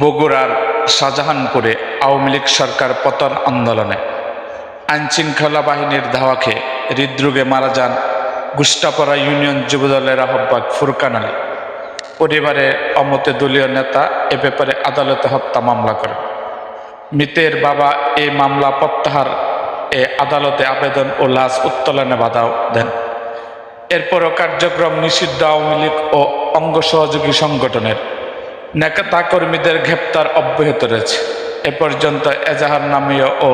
বগুড়ার শাহজাহানপুরে আওয়ামী লীগ সরকার পতন আন্দোলনে। আইনশৃঙ্খলা বাহিনীর ধাওয়া খেয়ে হৃদরোগে মারা যান গুস্টাপাড়া ইউনিয়ন যুবদলের আহ্বায়ক ফুরকান আলী। পরিবারের অমতে দলীয় নেতা এ ব্যাপারে আদালতে হত্যা মামলা করেন। মৃতের বাবা এ মামলা প্রত্যাহার, এ আদালতে আবেদন ও লাশ উত্তোলনে বাধাও দেন। এরপরও কার্যক্রম নিষিদ্ধ আওয়ামী লীগ ও অঙ্গ সহযোগী সংগঠনের নেতা কর্মীদের গ্রেপ্তার অব্যাহত রয়েছে। এ পর্যন্ত এজাহার নামীয় ও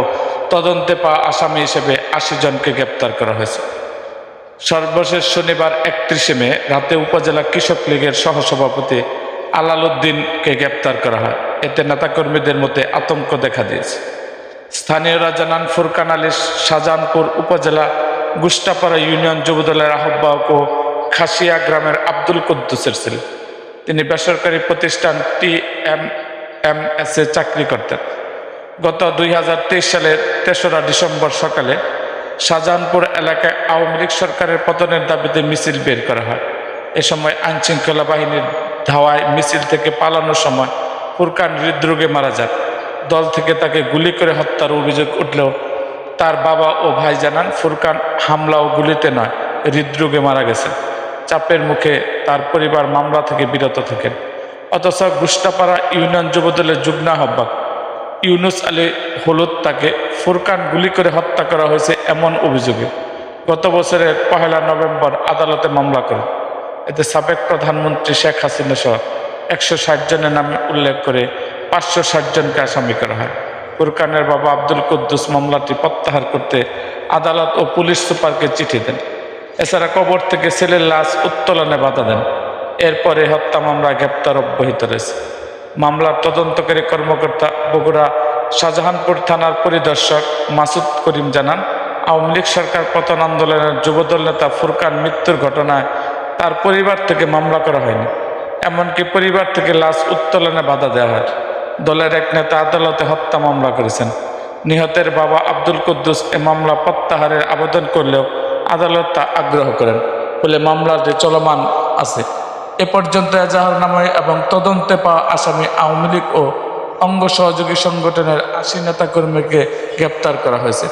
তদন্তে পাওয়া আসামি হিসেবে আশি জনকে গ্রেপ্তার করা হয়েছে। সর্বশেষ শনিবার একত্রিশে মে রাতে উপজেলা কৃষক লীগের সহসভাপতি আলাল উদ্দিনকে গ্রেপ্তার করা হয়। এতে নেতাকর্মীদের মধ্যে আতঙ্ক দেখা দিয়েছে। স্থানীয়রা জানান, ফুরকান আলী শাহজাহানপুর উপজেলা গুস্টাপাড়া ইউনিয়ন যুবদলের আহ্বায়ক ও খাসিয়া গ্রামের আব্দুল কুদ্দুসের ছিলেন তিনি বেসরকারি প্রতিষ্ঠান টি এম এম এস এ চাকরি করতেন। গত দুই হাজার তেইশ সালের তেসরা ডিসেম্বর সকালে শাহজাহানপুর এলাকায় আওয়ামী লীগ সরকারের পতনের দাবিতে মিছিল বের করা হয়। এ সময় আইনশৃঙ্খলা বাহিনীর ধাওয়ায় মিছিল থেকে পালানোর সময় ফুরকান হৃদরোগে মারা যান। দল থেকে তাকে গুলি করে হত্যার অভিযোগ উঠলেও তার বাবা ও ভাই জানান ফুরকান হামলা ও গুলিতে নয়, হৃদরোগে মারা গেছেন। চাপের মুখে তার পরিবার মামলা থেকে বিরত থাকেন। অথচ গুস্টাপাড়া ইউনিয়ন যুবদলের যুগ্ম আহ্বায়ক ইউনুস আলী হলুদ তাকে ফুরকান গুলি করে হত্যা করা হয়েছে এমন অভিযোগে গত বছরের পহেলা নভেম্বর আদালতে মামলা করে। এতে সাবেক প্রধানমন্ত্রী শেখ হাসিনা সহ একশো ষাট জনের নামে উল্লেখ করে পাঁচশো ষাট জনকে আসামি করা হয়। ফুরকানের বাবা আব্দুল কুদ্দুস মামলাটি প্রত্যাহার করতে আদালত ও পুলিশ সুপারকে চিঠি দেন। এছাড়া কবর থেকে ছেলের লাশ উত্তোলনে বাধা দেন। এরপরে হত্যা মামলা গ্রেপ্তার অব্যাহত রয়েছে। মামলার তদন্তকারী কর্মকর্তা বগুড়া শাহজাহানপুর থানার পরিদর্শক মাসুদ করিম জানান, আওয়ামী লীগ সরকার পতন আন্দোলনের যুবদল নেতা ফুরকান মৃত্যুর ঘটনায় তার পরিবার থেকে মামলা করা হয়নি। এমনকি পরিবার থেকে লাশ উত্তোলনে বাধা দেওয়া হয়। দলের এক নেতা আদালতে হত্যা মামলা করেছেন। নিহতের বাবা আব্দুল কুদ্দুস এ মামলা প্রত্যাহারের আবেদন করলেও আদালত তা আগ্রহ করেন। ফলে যে চলমান আছে, এ পর্যন্ত এজাহারনামায় এবং তদন্তে পাওয়া আসামি আওয়ামী লীগ ও অঙ্গ সহযোগী সংগঠনের আশি নেতাকর্মীকে গ্রেপ্তার করা হয়েছে।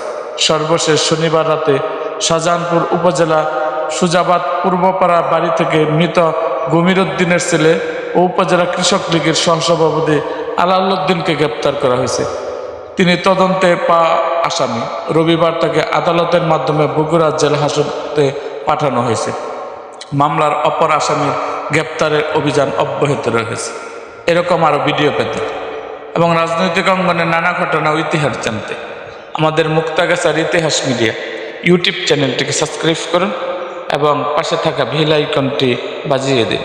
সর্বশেষ শনিবার রাতে শাহজাহানপুর উপজেলা সুজাবাদ পূর্বপাড়া বাড়ি থেকে মৃত গমির উদ্দিনের ছেলে ও উপজেলা কৃষক লীগের সহসভাপতি আলাউদ্দিনকে গ্রেপ্তার করা হয়েছে। তিনি তদন্তে পা আসামি রবিবার তাকে আদালতের মাধ্যমে বগুড়া জেল হাসতে পাঠানো হয়েছে। মামলার অপর আসামির গ্রেপ্তারের অভিযান অব্যাহত রয়েছে। এরকম আরও ভিডিও পেতে এবং রাজনৈতিক অঙ্গনে নানা ঘটনা ইতিহাস জানতে আমাদের মুক্তাগাছার ইতিহাস মিডিয়া ইউটিউব চ্যানেলটিকে সাবস্ক্রাইব করুন এবং পাশে থাকা ভিল আইকনটি বাজিয়ে দিন।